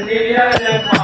कोणी